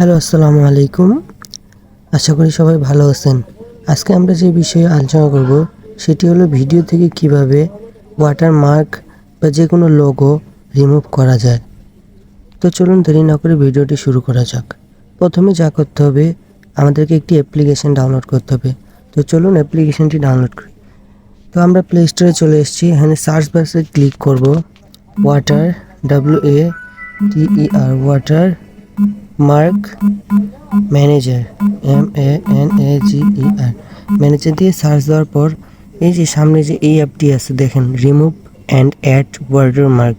Hello, আসসালামু আলাইকুম। আশা করি সবাই ভালো আছেন। আজকে আমরা যে বিষয়ে আলোচনা করব, সেটি হলো ভিডিও থেকে কীভাবে ওয়াটারমার্ক বা যে কোনো লোগো রিমুভ করা যায়। তো চলুন দেরি না করে ভিডিওটি শুরু করা যাক। প্রথমে যা করতে হবে, আমাদেরকে একটি অ্যাপ্লিকেশন ডাউনলোড করতে হবে। তো চলুন অ্যাপ্লিকেশনটি ডাউনলোড করি। তো আমরা প্লে স্টোরে চলে এসেছি। এখানে সার্চ বাক্সে ক্লিক করব। Water W A T R water mark manager M A N A G E R manager দিয়ে সার্চ দেওয়ার পর এই যে সামনে যে এই অ্যাপটি আছে, দেখেন remove and add watermark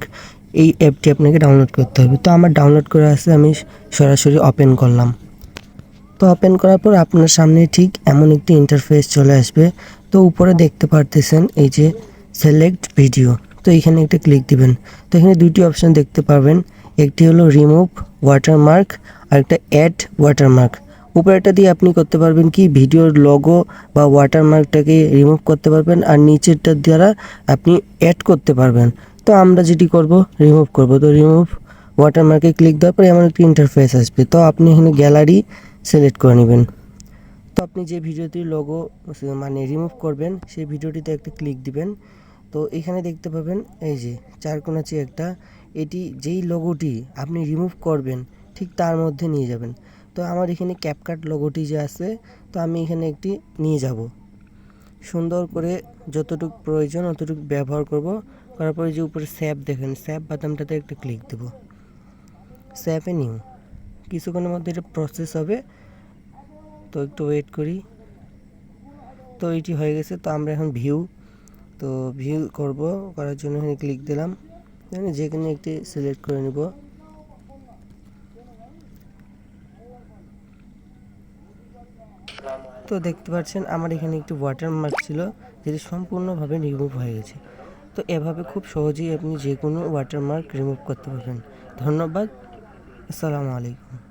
এই অ্যাপটি আপনাকে ডাউনলোড করতে হবে। তো আমার ডাউনলোড করা আছে, আমি সরাসরি ওপেন করলাম। তো ওপেন করার পর আপনার সামনে ঠিক এমন একটি ইন্টারফেস চলে আসবে। তো উপরে দেখতে পারতেছেন এই যে সিলেক্ট ভিডিও তো এখানে একটা ক্লিক দিবেন। তো এখানে দুটি অপশন দেখতে পারবেন। একটি হলো রিমুভ ওয়াটারমার্ক আর একটা অ্যাড ওয়াটারমার্ক উপরেটা দিয়ে আপনি করতে পারবেন কি? ভিডিওর লগো বা ওয়াটারমার্কটাকে রিমুভ করতে পারবেন আর নিচেরটার দ্বারা আপনি অ্যাড করতে পারবেন। তো আমরা যেটি করব রিমুভ করব। তো রিমুভ ওয়াটারমার্কে ক্লিক দেওয়ার পরে এমন একটি ইন্টারফেস আসবে। তো আপনি এখানে গ্যালারি সিলেক্ট করে নেবেন। তো আপনি যে ভিডিওটির লোগো মানে রিমুভ করবেন, সেই ভিডিওটিতে একটা ক্লিক দিবেন। তো এখানে দেখতে পাবেন, এই যে, চার কোনাচি একটা এটি যেই লোগোটি আপনি রিমুভ করবেন, ঠিক তার মধ্যে নিয়ে যাবেন। তো আমার এখানে ক্যাপকাট লোগোটি যে আছে, তো আমি এখানে একটি নিয়ে যাব। সুন্দর করে যতটুকু প্রয়োজন অতটুকু ব্যবহার করব। করার পরে যে উপরে স্যাপ দেখেন স্যাপ বাদামটাতে একটা ক্লিক দেব। স্যাপে নিউ কিছুক্ষণের মধ্যে এটা প্রসেস হবে। তো একটু ওয়েট করি। তো এটি হয়ে গেছে, তো আমরা এখন ভিউ তো ভিউ করব, করার জন্য এখানে ক্লিক দিলাম। এখানে যে কোনো একটি সিলেক্ট করে নিব। তো দেখতে পাচ্ছেন, আমার এখানে একটি ওয়াটারমার্ক ছিল, যেটি সম্পূর্ণভাবে রিমুভ হয়ে গেছে। তো এভাবে খুব সহজেই আপনি যে কোনো ওয়াটারমার্ক রিমুভ করতে পারবেন। ধন্যবাদ, আসসালামু আলাইকুম।